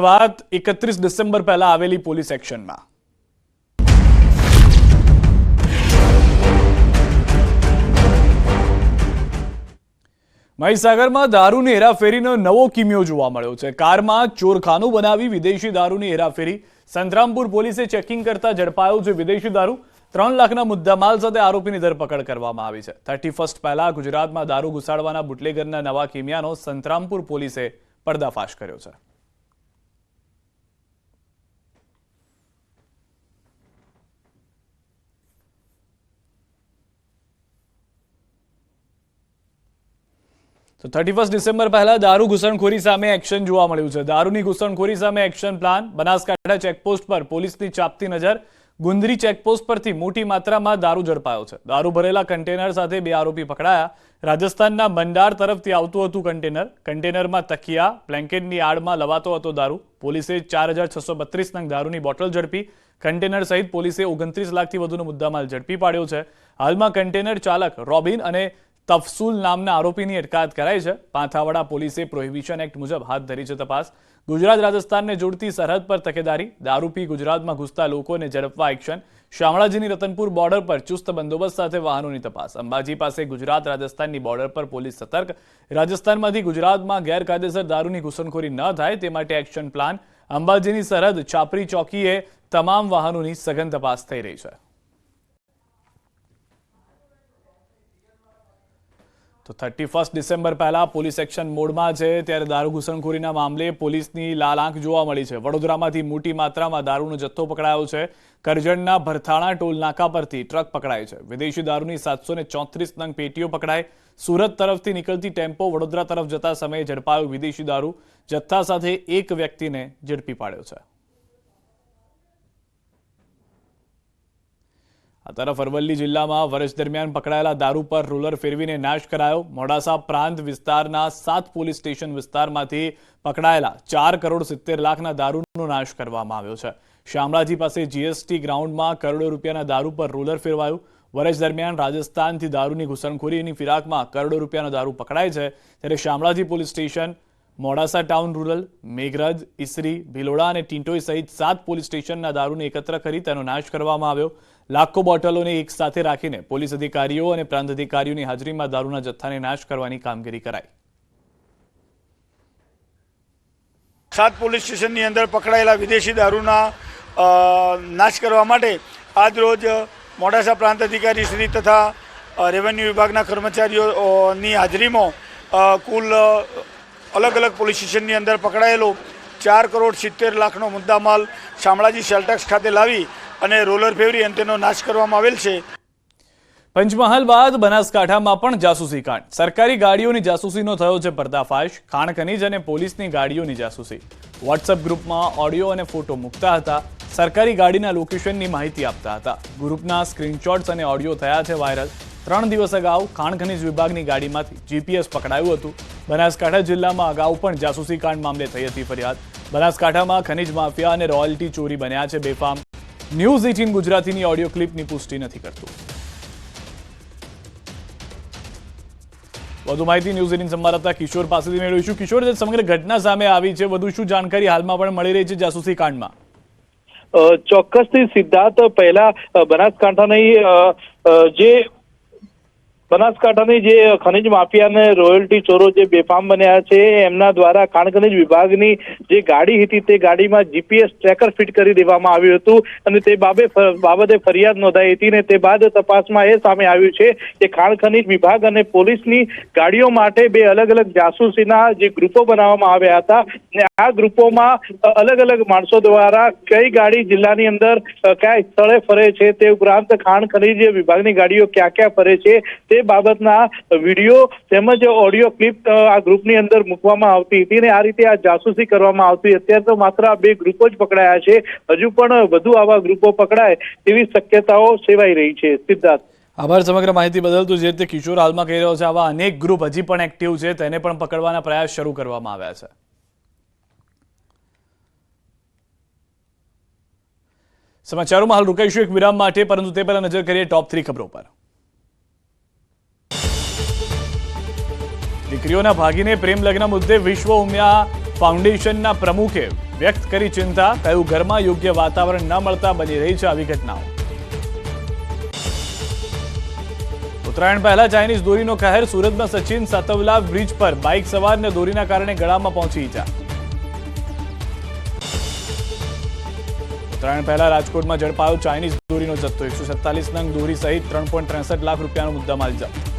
વાત એકત્રીસ ડિસેમ્બર પહેલા આવેલી પોલીસ એક્શનમાં. મહીસાગરમાં દારૂની હેરાફેરીનો નવો કિમિયો જોવા મળ્યો છે. કારમાં ચોરખાનું બનાવી વિદેશી દારૂની હેરાફેરી. સંતરામપુર પોલીસે ચેકિંગ કરતા ઝડપાયો છે વિદેશી દારૂ. ત્રણ લાખના મુદ્દામાલ સાથે આરોપીની ધરપકડ કરવામાં આવી છે. થર્ટી ફર્સ્ટ પહેલા ગુજરાતમાં દારૂ ઘુસાડવાના બુટલેગરના નવા કિમિયાનો સંતરામપુર પોલીસે પર્દાફાશ કર્યો છે. તો થર્ટી ફર્સ્ટ ડિસેમ્બર પહેલા દારૂ ઘૂસણખોરી સામે એક્શન જોવા મળ્યું છે. દારૂની ઘૂસણખોરી સામે એક્શન પ્લાન બનાસકાંઠા ચેકપોસ્ટ પર પોલીસની ચાપતી નજર. ગુંદરી ચેકપોસ્ટ પરથી મોટી માત્રામાં દારૂ ઝડપાયો છે. દારૂ ભરેલા કન્ટેનર સાથે બે આરોપી પકડાયા. રાજસ્થાનના મંડાર તરફથી આવતું હતું કન્ટેનર કન્ટેનરમાં તકિયા બ્લેન્કેટની આડમાં લવાતો હતો દારૂ. પોલીસે ચાર હજાર છસો બત્રીસ નંગ દારૂની બોટલ ઝડપી. કન્ટેનર સહિત પોલીસે ઓગણત્રીસ લાખથી વધુનો મુદ્દામાલ ઝડપી પાડ્યો છે. હાલમાં કન્ટેનર ચાલક રોબિન અને તફસુલ નામના આરોપીની અટકાયત કરાઈ છે. પાંથાવાડા પોલીસે પ્રોહિબિશન એક્ટ મુજબ હાથ ધરી છે તપાસ. ગુજરાત રાજસ્થાનને જોડતી સરહદ પર તકેદારી, દારૂપી ગુજરાતમાં ઘૂસતા લોકોને ઝડપવા એક્શન, શામળાજીની રતનપુર બોર્ડર પર ચુસ્ત બંદોબસ્ત સાથે વાહનોની તપાસ. અંબાજી પાસે ગુજરાત રાજસ્થાનની બોર્ડર પર પોલીસ સતર્ક. રાજસ્થાનમાંથી ગુજરાતમાં ગેરકાયદેસર દારૂની ઘૂસણખોરી ન થાય તે માટે એક્શન પ્લાન. અંબાજીની સરહદ છાપરી ચોકીએ તમામ વાહનોની સઘન તપાસ થઈ રહી છે. તો થર્ટી ફર્સ્ટ ડિસેમ્બર પહેલા પોલીસ એક્શન મોડમાં છે, ત્યારે દારૂ ઘૂસણખોરીના મામલે પોલીસની લાલ આંખ જોવા મળી છે. વડોદરામાંથી મોટી માત્રામાં દારૂનો જથ્થો પકડાયો છે. કરજણના ભરથાણા ટોલ નાકા પરથી ટ્રક પકડાય છે. વિદેશી દારૂની સાતસો ને ચોત્રીસ નંગ પેટીઓ પકડાય. સુરત તરફથી નીકળતી ટેમ્પો વડોદરા તરફ જતા સમયે ઝડપાયો વિદેશી દારૂ. જથ્થા સાથે એક વ્યક્તિને ઝડપી પાડ્યો છે. આ તરફ અરવલ્લી જિલ્લામાં વર્ષ દરમિયાન પકડાયેલા દારૂ પર રોલર ફેરવીને નાશ કરાયો. મોડાસા પ્રાંત વિસ્તારના સાત પોલીસ સ્ટેશન વિસ્તારમાંથી પકડાયેલા ચાર કરોડ સિત્તેર લાખના દારૂનો નાશ કરવામાં આવ્યો છે. શામળાજી પાસે જીએસટી ગ્રાઉન્ડમાં કરોડો રૂપિયાના દારૂ પર રોલર ફેરવાયું. વર્ષ દરમિયાન રાજસ્થાનથી દારૂની ઘૂસણખોરીની ફિરાકમાં કરોડો રૂપિયાનો દારૂ પકડાય છે. ત્યારે Shamlaji police station, Modasa town rural, Meghraj, Isri, Bhiloda અને ટિન્ટોઈ સહિત સાત પોલીસ સ્ટેશનના દારૂને એકત્ર કરી તેનો નાશ કરવામાં આવ્યો. લાખો બોટલોને એક સાથે રાખીને પોલીસ અધિકારીઓ અને પ્રાંત અધિકારીઓની હાજરીમાં દારૂના જથ્થાને નાશ કરવાની કામગીરી કરાઈ. સાત પોલીસ સ્ટેશનની અંદર પકડાયેલા વિદેશી દારૂના નાશ કરવા માટે આજરોજ મોડાસા પ્રાંત અધિકારી શ્રી તથા રેવન્યુ વિભાગના કર્મચારીઓની હાજરીમાં કુલ અલગ અલગ પોલીસ સ્ટેશનની અંદર પકડાયેલો ચાર કરોડ સિત્તેર લાખનો મુદ્દામાલ શામળાજી સેલટેક્સ ખાતે લાવી અને રોલર ફેવરી અને તેનો નાશ કરવામાં આવેલ છે. પંચમહાલ બાદ બનાસકાંઠામાં પણ જાસૂસી કાંડ. સરકારી ગાડીઓની જાસૂસીનો થયો છે પર્દાફાશ. ખાણ ખનીજ અને પોલીસની ગાડીઓની જાસૂસી. વોટ્સએપ ગ્રુપમાં ઓડિયો અને ફોટો મૂકતા હતા. સરકારી ગાડીના લોકેશનની માહિતી આપતા હતા. ગ્રુપના સ્ક્રીનશોટ્સ અને ઓડિયો થયા છે વાયરલ. ત્રણ દિવસ અગાઉ ખાણ ખનીજ વિભાગની ગાડીમાંથી જીપીએસ પકડાયું હતું. બનાસકાંઠા જિલ્લામાં અગાઉ પણ જાસૂસી કાંડ મામલે થઈ હતી ફરિયાદ. બનાસકાંઠામાં ખનીજ માફિયા અને રોયલ્ટી ચોરી બન્યા છે બેફામ. ન્યૂઝ એટીન ગુજરાતીની ઓડિયો ક્લિપની પુષ્ટિ નથી કરતું. વધુ માહિતી ન્યૂઝ એટીન સંવાદદાતા કિશોર પાસેથી મેળવીશું. કિશોર, જે સમગ્ર ઘટના સામે આવી છે, વધુ શું જાણકારી હાલમાં પણ મળી રહી છે જાસૂસી કાંડમાં? ચોક્કસથી સિદ્ધાર્થ પહેલા બનાસકાંઠાની જે બનાસકાંઠાની જે ખનિજ માફિયા અને રોયલ્ટી ચોરો જે બેફામ બન્યા છે, એમના દ્વારા ખાણ ખનિજ વિભાગની જે ગાડી હતી તે ગાડીમાં જીપીએસ ટ્રેકર ફિટ કરી દેવામાં આવ્યું હતું અને તે બાબે બાબતે ફરિયાદ નોંધાઈ હતી ને તે બાદ તપાસમાં એ સામે આવ્યું છે કે ખાણ ખનિજ વિભાગ અને પોલીસની ગાડીઓ માટે બે અલગ અલગ જાસૂસીના જે ગ્રુપો બનાવવામાં આવ્યા હતા ને આ ગ્રુપોમાં અલગ અલગ માણસો દ્વારા કઈ ગાડી જિલ્લાની અંદર કયા સ્થળે ફરે છે તે ઉપરાંત ખાણ ખનીજ વિભાગની ગાડીઓ ક્યાં ક્યાં ફરે છે તે બાબતના વીડિયો તેમજ ઓડિયો ક્લિપ આ ગ્રુપની અંદર મૂકવામાં આવતી હતી અને આ રીતે આ જાસૂસી કરવામાં આવતી. અત્યારે તો માત્ર આ બે ગ્રુપો જ પકડાયા છે. હજુ પણ વધુ આવા ગ્રુપો પકડાય તેવી શક્યતાઓ સેવાઈ રહી છે. સિદ્ધાર્થ. આભાર સમગ્ર માહિતી બદલ. તો જે રીતે કિશોર હાલમાં કહી રહ્યો છે, આવા અનેક ગ્રુપ હજી પણ એક્ટિવ છે, તેને પણ પકડવાના પ્રયાસ શરૂ કરવામાં આવ્યા છે. સમાચારોમાં હાલ રોકાઈશું એક વિરામ માટે, પરંતુ તે પહેલા નજર કરીએ ટોપ થ્રી ખબરો પર. દીકરીઓના ભાગીને પ્રેમ લગ્ન મુદ્દે વિશ્વ ઉમિયા ફાઉન્ડેશનના પ્રમુખે વ્યક્ત કરી ચિંતા કહ્યું ઘરમાં યોગ્ય વાતાવરણ ન મળતા બની રહી છે આવી ઘટનાઓ. ઉત્તરાયણ પહેલા ચાઇનીઝ દોરીનો કહેર સુરતમાં સચિન સાતવલા બ્રિજ પર બાઇક સવારને દોરીના કારણે ગળામાં પહોંચી ઈજા. ઉત્તરાયણ પહેલા રાજકોટમાં ઝડપાયો ચાઇનીઝ દોરીનો જથ્થો. એકસો સત્તાલીસ નંગ દોરી સહિત ત્રણ પોઈન્ટ ત્રેસઠ લાખ રૂપિયાનો મુદ્દામાલ જપ્ત.